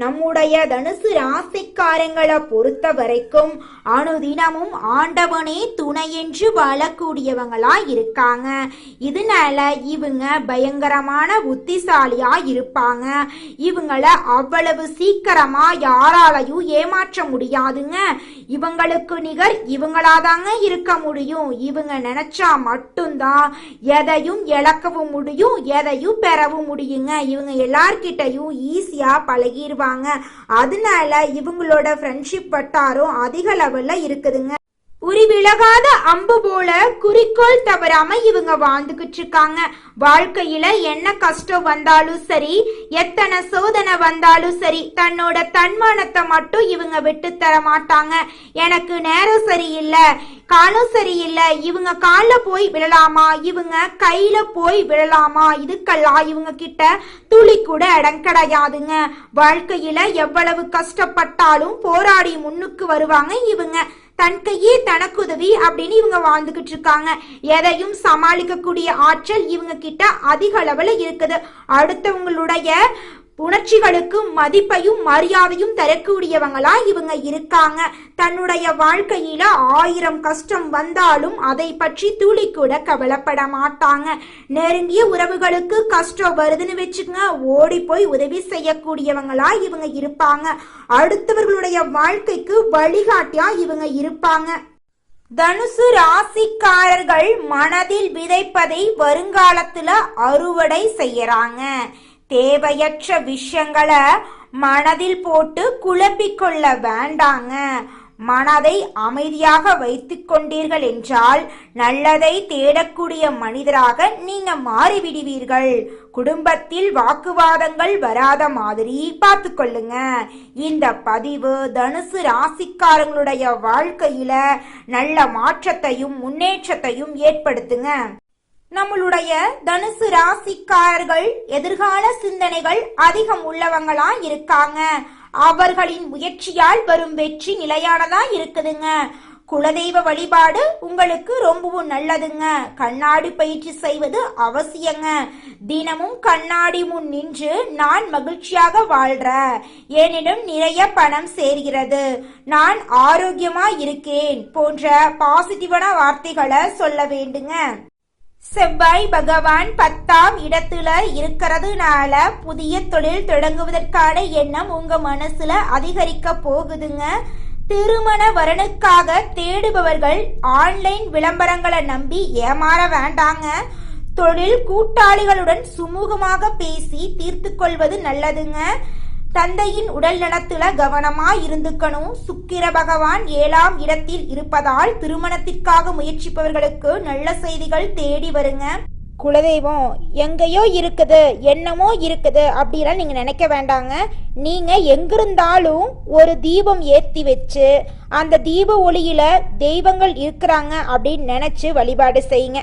நம்முடைய தனுசு ராசிக்காரங்களை பொறுத்த வரைக்கும் அனுதினமும் ஆண்டவனே துணை என்று வாழக்கூடியவங்களா இருக்காங்க. இதனால இவங்க பயங்கரமான புத்திசாலியா இருப்பாங்க. இவங்கள அவ்வளவு சீக்கிரமா யாராலையும் ஏமாற்ற முடியாதுங்க. இவங்களுக்கு நிகர் இவங்களாதாங்க இருக்க முடியும். இவங்க நினைச்சா மட்டும்தான் எதையும் இழக்கவும் முடியும் எதையும் பெறவும் முடியுங்க. இவங்க எல்லார்கிட்டையும் ஈஸியா பழகிடுவாங்க அதனால இவங்களோட ஃப்ரெண்ட்ஷிப் வட்டாரம் அதிக லெவலில் இருக்குதுங்க. உரிவிலகாத அம்பு போல குறிக்கோள் தவறாம இவங்க வாழ்ந்துகிட்டு இருக்காங்க வாழ்க்கையில என்ன கஷ்டம் வந்தாலும் சரி எத்தனை சோதனை வந்தாலும் சரி தன்னோட தன்மானத்தை மட்டும் இவங்க விட்டு தர மாட்டாங்க. எனக்கு நேரம் சரியில்லை காலம் சரியில்லை இவங்க காலில் போய் விழலாமா இவங்க கையில போய் விழலாமா இதுக்கெல்லாம் இவங்க கிட்ட துளி கூட இடம் கிடையாதுங்க. வாழ்க்கையில எவ்வளவு கஷ்டப்பட்டாலும் போராடி முன்னுக்கு வருவாங்க இவங்க. தன் கையே தனக்குதவி அப்படின்னு இவங்க வாழ்ந்துகிட்டு இருக்காங்க எதையும் சமாளிக்கக்கூடிய ஆற்றல் இவங்க கிட்ட அதிக அளவில் இருக்குது. அடுத்தவங்களுடைய உணர்ச்சிகளுக்கு மதிப்பையும் மரியாதையும் தரக்கூடியவங்களா இவங்க இருக்காங்க. தன்னுடைய வாழ்க்கையில ஆயிரம் கஷ்டம் வந்தாலும் அதை பற்றி துளி கூட கவலைப்பட மாட்டாங்க. நெருங்கிய உறவுகளுக்கு கஷ்டம் வருதுன்னு வச்சுக்கங்க ஓடி போய் உதவி செய்யக்கூடியவங்களா இவங்க இருப்பாங்க. அடுத்தவர்களுடைய வாழ்க்கைக்கு வழிகாட்டியா இவங்க இருப்பாங்க. தனுசு ராசிக்காரர்கள் மனதில் விதைப்பதை வருங்காலத்துல அறுவடை செய்யறாங்க. தேவையற்ற விஷயங்களை மனதில் போட்டு குழப்பிக்கொள்ள வேண்டாங்க. மனதை அமைதியாக வைத்து கொண்டீர்கள் என்றால் நல்லதை தேடக்கூடிய மனிதராக நீங்க மாறிவிடுவீர்கள். குடும்பத்தில் வாக்குவாதங்கள் வராத மாதிரி பார்த்து கொள்ளுங்க. இந்த பதிவு தனுசு ராசிக்காரங்களுடைய வாழ்க்கையில நல்ல மாற்றத்தையும் முன்னேற்றத்தையும் ஏற்படுத்துங்க. நம்மளுடைய தனுசு ராசிக்காரர்கள் எதிர்கால சிந்தனைகள் அதிகம் உள்ளவங்களா இருக்காங்க. அவர்களின் முயற்சியால் வரும் வெற்றி நிலையானதா இருக்குதுங்க. குலதெய்வ வழிபாடு உங்களுக்கு ரொம்பவும் நல்லதுங்க. கண்ணாடி பயிற்சி செய்வது அவசியங்க. தினமும் கண்ணாடி முன் நின்று நான் மகிழ்ச்சியாக வாழ்ற என்னிடம் நிறைய பணம் சேர்கிறது. நான் ஆரோக்கியமா இருக்கேன் போன்ற பாசிட்டிவான வார்த்தைகளை சொல்ல வேண்டுங்க. செவ்வாய் பகவான் பத்தாம் இடத்துல இருக்கிறதுனால புதிய தொழில் தொடங்குவதற்கான எண்ணம் உங்க மனசுல அதிகரிக்க போகுதுங்க. திருமண வரனுக்காக தேடுபவர்கள் ஆன்லைன் விளம்பரங்களை நம்பி ஏமாற வேண்டாங்க. தொழில் கூட்டாளிகளுடன் சுமூகமாக பேசி தீர்த்து கொள்வது நல்லதுங்க. தந்தையின் உடல் நலத்துல கவனமா இருந்துக்கணும். சுக்கிர பகவான் ஏழாம் இடத்தில் இருப்பதால் திருமணத்திற்காக முயற்சிப்பவர்களுக்கு நல்ல செய்திகள் தேடி வருங்க. குலதெய்வம் எங்கேயோ இருக்குது என்னமோ இருக்குது அப்படிலாம் நீங்கள் நினைக்க வேண்டாங்க. நீங்கள் எங்கிருந்தாலும் ஒரு தீபம் ஏற்றி வச்சு அந்த தீப ஒளியில் தெய்வங்கள் இருக்கிறாங்க அப்படின்னு நினச்சி வழிபாடு செய்யுங்க.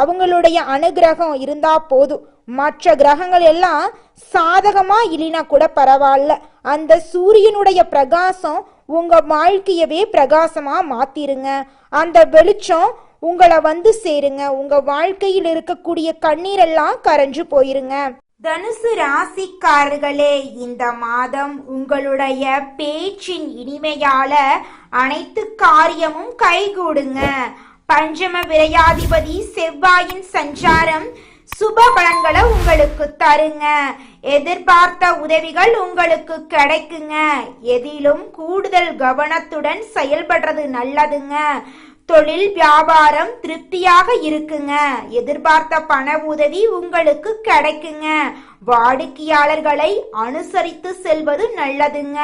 அவங்களுடைய அனுகிரகம் இருந்தா போதும். மற்ற கிரகங்கள் எல்லாம் சாதகமா இல்லைனா கூட பரவாயில்ல. அந்த சூரியனுடைய பிரகாசம் உங்க வாழ்க்கையவே பிரகாசமா மாத்திருங்க. அந்த வெளிச்சம் உங்களை வந்து சேருங்க. உங்க வாழ்க்கையில் இருக்கக்கூடிய கண்ணீரெல்லாம் கரைஞ்சு போயிருங்க. தனுசு ராசிக்காரர்களே இந்த மாதம் உங்களுடைய பேச்சின் இனிமையால அனைத்து காரியமும் கைகூடுங்க. பஞ்சம விரையாதிபதி செவ்வாயின் சஞ்சாரம் சுப பலன்களை உங்களுக்கு தருங்க. எதிர்பார்த்த உதவிகள் உங்களுக்கு கிடைக்குங்க. எதிலும் கூடுதல் கவனத்துடன் செயல்படுறது நல்லதுங்க. தொழில் வியாபாரம் திருப்தியாக இருக்குங்க. எதிர்பார்த்த பண உதவி உங்களுக்கு கிடைக்குங்க. வாடிக்கையாளர்களை அனுசரித்து செல்வது நல்லதுங்க.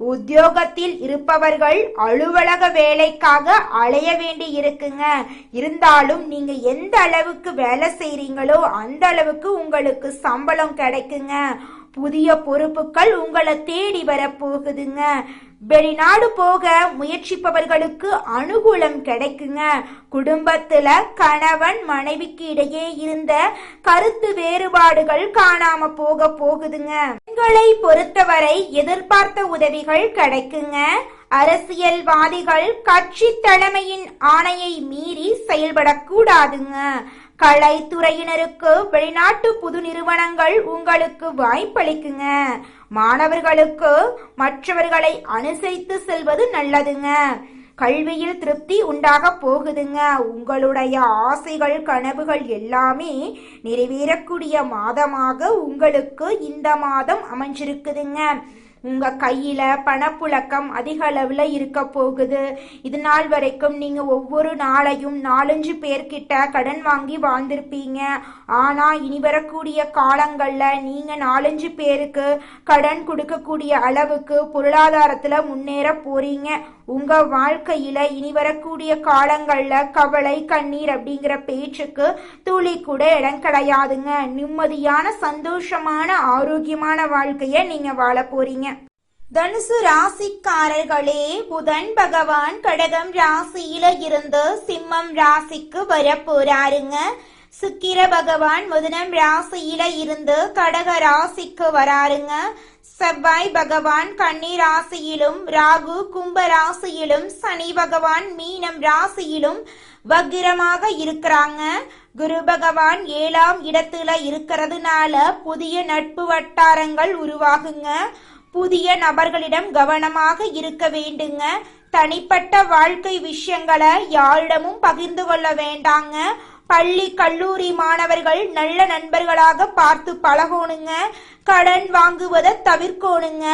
உத்தியோகத்தில் இருப்பவர்கள் அலுவலக வேலைக்காக அலைய வேண்டி இருக்குங்க. இருந்தாலும் நீங்க எந்த அளவுக்கு வேலை செய்றீங்களோ அந்த அளவுக்கு உங்களுக்கு சம்பளம் கிடைக்குங்க. புதிய பொறுப்புகள் உங்களை தேடி வரப்போகுதுங்க. வெளிநாடு போக முயற்சிப்பவர்களுக்கு அனுகூலம் கிடைக்குங்க. குடும்பத்துல கணவன் மனைவிக்கு இடையே இருந்த கருத்து வேறுபாடுகள் காணாம போக போகுதுங்க. பெண்களை பொறுத்தவரை எதிர்பார்த்த உதவிகள் கிடைக்குங்க. அரசியல்வாதிகள் கட்சி தலைமையின் ஆணையை மீறி செயல்படக்கூடாதுங்க. கலைத்துறையினருக்கு வெளிநாட்டு புது நிறுவனங்கள் உங்களுக்கு வாய்ப்பளிக்குங்க. மாணவர்களுக்கு மற்றவர்களை அனுசரித்து செல்வது நல்லதுங்க. கல்வியில் திருப்தி உண்டாக போகுதுங்க. உங்களுடைய ஆசைகள் கனவுகள் எல்லாமே நிறைவேறக்கூடிய மாதமாக உங்களுக்கு இந்த மாதம் அமைஞ்சிருக்குதுங்க. உங்க கையில பணப்புழக்கம் அதிக அளவுல இருக்க போகுது. இது நாள் வரைக்கும் நீங்க ஒவ்வொரு நாளையும் நாலஞ்சு பேர்கிட்ட கடன் வாங்கி வாழ்ந்திருப்பீங்க. ஆனா இனி வரக்கூடிய காலங்கள்ல நீங்க நாலஞ்சு பேருக்கு கடன் கொடுக்கக்கூடிய அளவுக்கு பொருளாதாரத்துல முன்னேற போறீங்க. உங்க வாழ்க்கையில இனி வரக்கூடிய காலங்கள்ல கவலை கண்ணீர் அப்படிங்கிற பேச்சுக்கு துளி கூட இடம் கிடையாதுங்க. நிம்மதியான சந்தோஷமான ஆரோக்கியமான வாழ்க்கைய நீங்க வாழ போறீங்க. தனுசு ராசிக்காரர்களே புதன் பகவான் கடகம் ராசியில இருந்து சிம்மம் ராசிக்கு வரப்போறாருங்க. சுக்கிர பகவான் முதனம் ராசியில இருந்து கடக ராசிக்கு வராருங்க. செவ்வாய் பகவான் கன்னி ராசியிலும் ராகு கும்ப ராசியிலும் சனி பகவான் மீனம் ராசியிலும் வக்கிரமாக இருக்கிறாங்க. குரு பகவான் ஏழாம் இடத்துல இருக்கிறதுனால புதிய நட்பு வட்டாரங்கள் உருவாகுங்க. புதிய நபர்களிடம் கவனமாக இருக்க வேண்டுங்க. தனிப்பட்ட வாழ்க்கை விஷயங்களை யாரிடமும் பகிர்ந்து கொள்ள வேண்டாங்க. பள்ளி கல்லூரி மாணவர்கள் நல்ல நண்பர்களாக பார்த்து பழகோணுங்க. கடன் வாங்குவதை தவிர்க்கோணுங்க.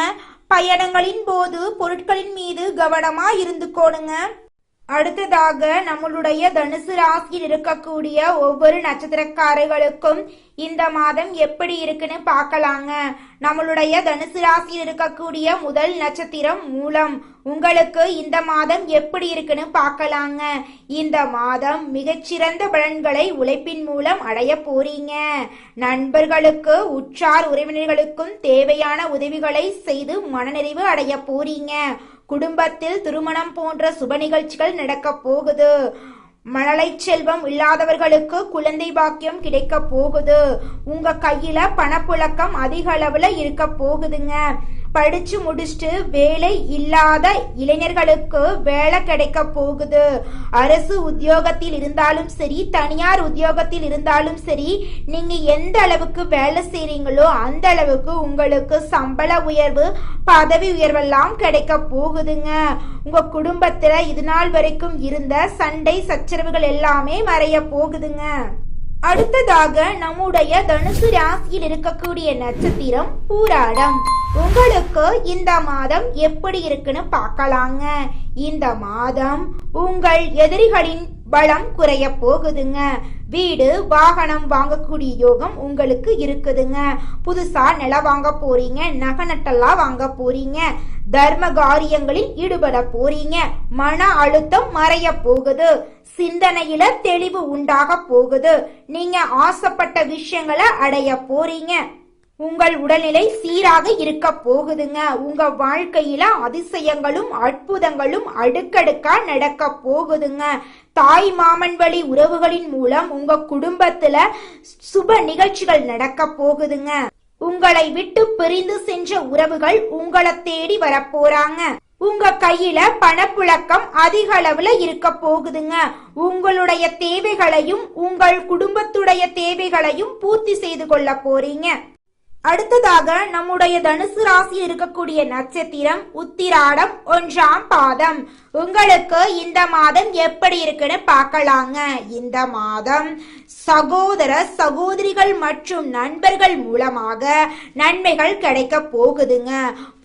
பயணங்களின் போது பொருட்களின் மீது கவனமா இருந்துக்கோணுங்க. அடுத்ததாக நம்மளுடைய தனுசு ராசியில் இருக்கக்கூடிய ஒவ்வொரு நட்சத்திரக்காரர்களுக்கும் இந்த மாதம் எப்படி இருக்குன்னு பார்க்கலாங்க. நம்மளுடைய தனுசு ராசியில் இருக்கக்கூடிய முதல் நட்சத்திரம் மூலம் உங்களுக்கு இந்த மாதம் எப்படி இருக்குன்னு பார்க்கலாங்க. இந்த மாதம் மிகச்சிறந்த பலன்களை உழைப்பின் மூலம் அடைய போறீங்க. நண்பர்களுக்கு உற்றார் உறவினர்களுக்கும் தேவையான உதவிகளை செய்து மனநிறைவு அடைய போறீங்க. குடும்பத்தில் திருமணம் போன்ற சுப நிகழ்ச்சிகள் நடக்கப் போகுது. மழலை செல்வம் இல்லாதவர்களுக்கு குழந்தை பாக்கியம் கிடைக்க போகுது. உங்க கையில பணப்புழக்கம் அதிக அளவுல இருக்க போகுதுங்க. படிச்சு முடிச்சுட்டு வேலை இல்லாத இளைஞர்களுக்கு வேலை கிடைக்க போகுது. அரசு உத்தியோகத்தில் இருந்தாலும் சரி தனியார் உத்தியோகத்தில் இருந்தாலும் சரி நீங்க எந்த அளவுக்கு வேலை செய்றீங்களோ அந்த அளவுக்கு உங்களுக்கு சம்பள உயர்வு பதவி உயர்வெல்லாம் கிடைக்க போகுதுங்க. உங்க குடும்பத்துல இது நாள் வரைக்கும் இருந்த சண்டை சச்சரவுகள் எல்லாமே மறைய போகுதுங்க. அடுத்ததாக நம்முடைய தனுசு ராசியில் இருக்கக்கூடிய நட்சத்திரம் பூராடம். உங்களுக்கு இந்த மாதம் எப்படி இருக்குன்னு பார்க்கலாங்க. இந்த மாதம் உங்கள் எதிரிகளின் பலம் குறைய போகுதுங்க. வீடு வாகனம் வாங்கக்கூடிய யோகம் உங்களுக்கு இருக்குதுங்க. புதுசா நிலம் வாங்க போறீங்க நகை நட்டெல்லாம் வாங்க போறீங்க. தர்ம காரியங்களில் ஈடுபட போறீங்க. மன அழுத்தம் மறைய போகுது. சிந்தனையில தெளிவு உண்டாக போகுது. நீங்க ஆசைப்பட்ட விஷயங்களை அடைய போறீங்க. உங்கள் உடல்நிலை சீராக இருக்க போகுதுங்க. உங்க வாழ்க்கையில அதிசயங்களும் அற்புதங்களும் அடுக்கடுக்கா நடக்க போகுதுங்க. தாய் மாமன் வழி உறவுகளின் மூலம் உங்க குடும்பத்துல சுப நிகழ்ச்சிகள் நடக்க போகுதுங்க. உங்களை விட்டு பிரிந்து சென்ற உறவுகள் உங்களை தேடி வரப்போறாங்க உங்க கையில பணப்புழக்கம் அதிக அளவுல இருக்க போகுதுங்க. உங்களுடைய தேவைகளையும் உங்கள் குடும்பத்துடைய தேவைகளையும் பூர்த்தி செய்து கொள்ள போறீங்க. அடுத்ததாக நம்முடைய தனுசு ராசி இருக்கக்கூடிய நட்சத்திரம் உத்திராடம் ஒன்றாம் பாதம். உங்களுக்கு இந்த மாதம் எப்படி இருக்குன்னு பார்க்கலாங்க. இந்த மாதம் சகோதர சகோதரிகள் மற்றும் நண்பர்கள் மூலமாக நன்மைகள் கிடைக்க போகுதுங்க.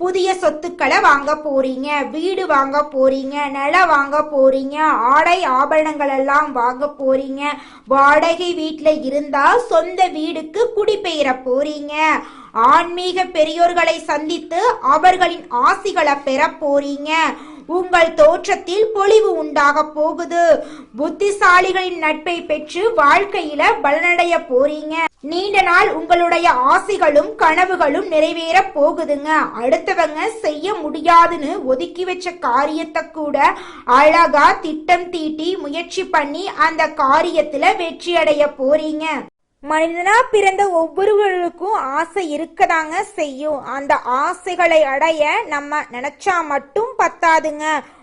புதிய சொத்துக்களை வாங்க போறீங்க வீடு வாங்க போறீங்க நிலம் வாங்க போறீங்க ஆடை ஆபரணங்கள் எல்லாம் வாங்க போறீங்க. வாடகை வீட்டில் இருந்தா சொந்த வீடுக்கு குடிபெயர போறீங்க. ஆன்மீக பெரியோர்களை சந்தித்து அவர்களின் ஆசிகளை பெற போறீங்க. உங்கள் தோற்றத்தில் பொலிவு உண்டாக போகுது. புத்திசாலிகளின் நட்பை பெற்று வாழ்க்கையில பலனடைய போறீங்க. நீண்ட நாள் உங்களுடைய ஆசைகளும் கனவுகளும் நிறைவேற போகுதுங்க. அடுத்தவங்க செய்ய முடியாதுன்னு ஒதுக்கி வச்ச காரியத்தை கூட அழகா திட்டம் தீட்டி முயற்சி பண்ணி அந்த காரியத்துல வெற்றி அடைய போறீங்க. மனிதனா பிறந்த ஒவ்வொருவருக்கும் ஆசை இருக்கதாங்க செய்யும். அந்த ஆசைகளை அடைய நம்ம நினைச்சா மட்டும் பத்தாதுங்க.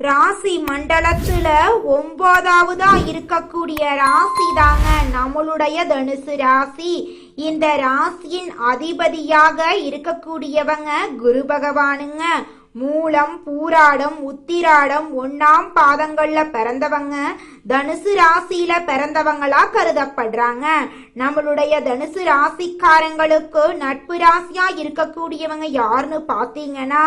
ராசி மண்டலத்துல ஒன்பதாவதா இருக்கக்கூடிய ராசி தாங்க நம்மளுடைய தனுசு ராசி. இந்த ராசியின் அதிபதியாக இருக்கக்கூடியவங்க குரு பகவானுங்க. மூலம் பூராடம் உத்திராடம் ஒன்னாம் பாதங்கள்ல பிறந்தவங்க தனுசு ராசியில பிறந்தவங்களா கருதப்படுறாங்க. நம்மளுடைய தனுசு ராசிக்காரங்களுக்கு நட்பு ராசியா இருக்கக்கூடியவங்க யாருன்னு பாத்தீங்கன்னா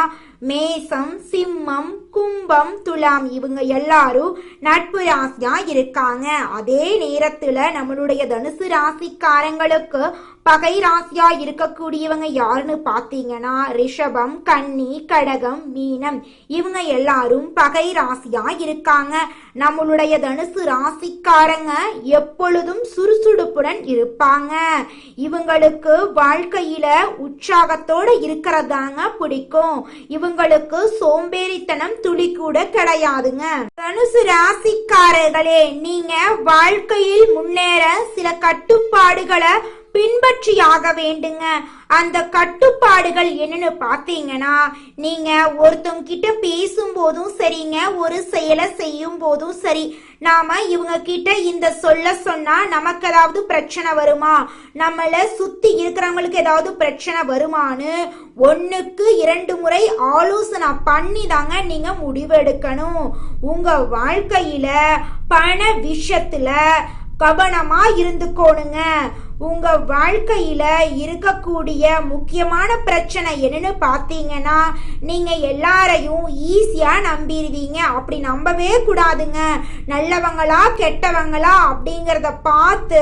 மேசம் சிம்மம் கும்பம் துலாம் இவங்க எல்லாரும் நட்பு ராசியா இருக்காங்க. அதே நேரத்துல நம்மளுடைய தனுசு ராசிக்காரங்களுக்கு பகை ராசியா இருக்கக்கூடியவங்க யாருன்னு பாத்தீங்கன்னா ரிஷபம் கன்னி கடகம் மீனம். இவங்க எல்லாரும் பகை ராசியா இருக்காங்க. நம்மளுடைய தனுசு ராசிக்காரங்க எப்பொழுதும் சுறுசுறுப்புடன் இருப்பாங்க. இவங்களுக்கு வாழ்க்கையில உற்சாகத்தோட இருக்கிறதாங்க பிடிக்கும். இவங்களுக்கு சோம்பேறித்தனம் துளி கூட கிடையாதுங்க. தனுசு ராசிக்காரர்களே நீங்க வாழ்க்கையில் முன்னேற சில கட்டுப்பாடுகளை பின்பற்றியாக வேண்டுங்க. அந்த கட்டுப்பாடுகள் என்னன்னு பார்த்தீங்கன்னா நீங்க ஒருத்தவங்க கிட்ட பேசும்போதும் சரிங்க ஒரு செயலை செய்யும் போதும் சரி. நாம இவங்க கிட்ட இந்த சொல்ல சொன்னா நமக்கு ஏதாவது பிரச்சனை வருமா? நம்மள சுத்தி இருக்கிறவங்களுக்கு ஏதாவது பிரச்சனை வருமானு ஒன்னுக்கு இரண்டு முறை ஆலோசனை பண்ணி தாங்க நீங்க முடிவெடுக்கணும். உங்க வாழ்க்கையில பண விஷயத்துல கவனமா இருந்துக்கோணுங்க. உங்க வாழ்க்கையில இருக்கக்கூடிய முக்கியமான பிரச்சனை என்னன்னு பார்த்தீங்கன்னா நீங்க எல்லாரையும் ஈஸியா நம்பிடுவீங்க அப்படி நம்பவே கூடாதுங்க. நல்லவங்களா கெட்டவங்களா அப்படிங்கிறத பார்த்து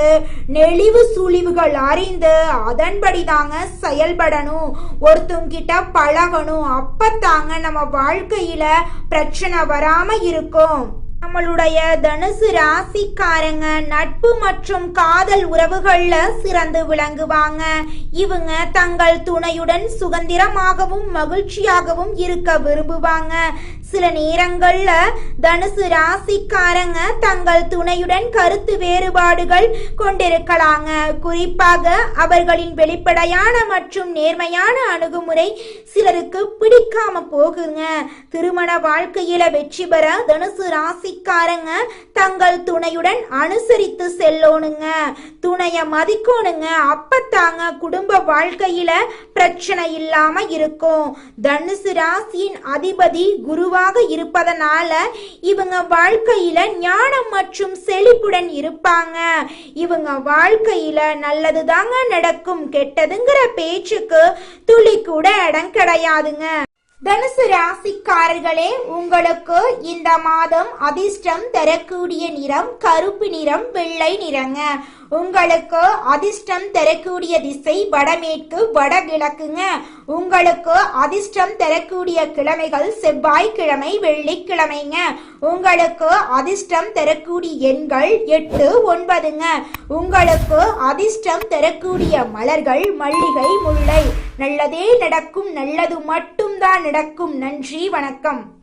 நெளிவு சுழிவுகள் அறிந்து அதன்படி தாங்க செயல்படணும். ஒருத்தங்கிட்ட பழகணும். அப்பத்தாங்க நம்ம வாழ்க்கையில பிரச்சனை வராம இருக்கும். நம்மளுடைய தனுசு ராசிக்காரங்க நட்பு மற்றும் காதல் உறவுகள்ல சிறந்து விளங்குவாங்க. இவங்க தங்கள் துணையுடன் சுதந்திரமாகவும் மகிழ்ச்சியாகவும் இருக்க விரும்புவாங்க. சில நேரங்கள்ல தனுசு ராசிக்காரங்க தங்கள் துணையுடன் கருத்து வேறுபாடுகள் கொண்டிருக்கலாங்க. குறிப்பாக அவர்களின் வெளிப்படையான மற்றும் நேர்மையான அணுகுமுறை சிலருக்கு பிடிக்காம போகுங்க. திருமண வாழ்க்கையில வெற்றி பெற தனுசு ராசிக்காரங்க தங்கள் துணையுடன் அனுசரித்து செல்லோனுங்க துணைய மதிக்கணுங்க. அப்பத்தாங்க குடும்ப வாழ்க்கையில பிரச்சனை இல்லாம இருக்கும். தனுசு ராசியின் அதிபதி குருவ குருவாக இருப்பதனால இவங்க வாழ்க்கையில ஞானம் மற்றும் செழிப்புடன் இருப்பாங்க. இவங்க வாழ்க்கையில நல்லது தாங்க நடக்கும். கெட்டதுங்கிற பேச்சுக்கு துளி கூட இடம் கிடையாதுங்க. தனுசு ராசிக்காரர்களே உங்களுக்கு இந்த மாதம் அதிர்ஷ்டம் தரக்கூடிய நிறம் கருப்பு நிறம் வெள்ளை நிறங்க. உங்களுக்கு அதிர்ஷ்டம் தரக்கூடிய திசை வடமேற்கு வடகிழக்குங்க. உங்களுக்கு அதிர்ஷ்டம் தரக்கூடிய கிழமைகள் செவ்வாய்க்கிழமை வெள்ளிக்கிழமைங்க. உங்களுக்கு அதிர்ஷ்டம் தரக்கூடிய எண்கள் எட்டு ஒன்பதுங்க. உங்களுக்கு அதிர்ஷ்டம் தரக்கூடிய மலர்கள் மல்லிகை முல்லை. நல்லதே நடக்கும் நல்லது மட்டும்தான் நடக்கும். நன்றி வணக்கம்.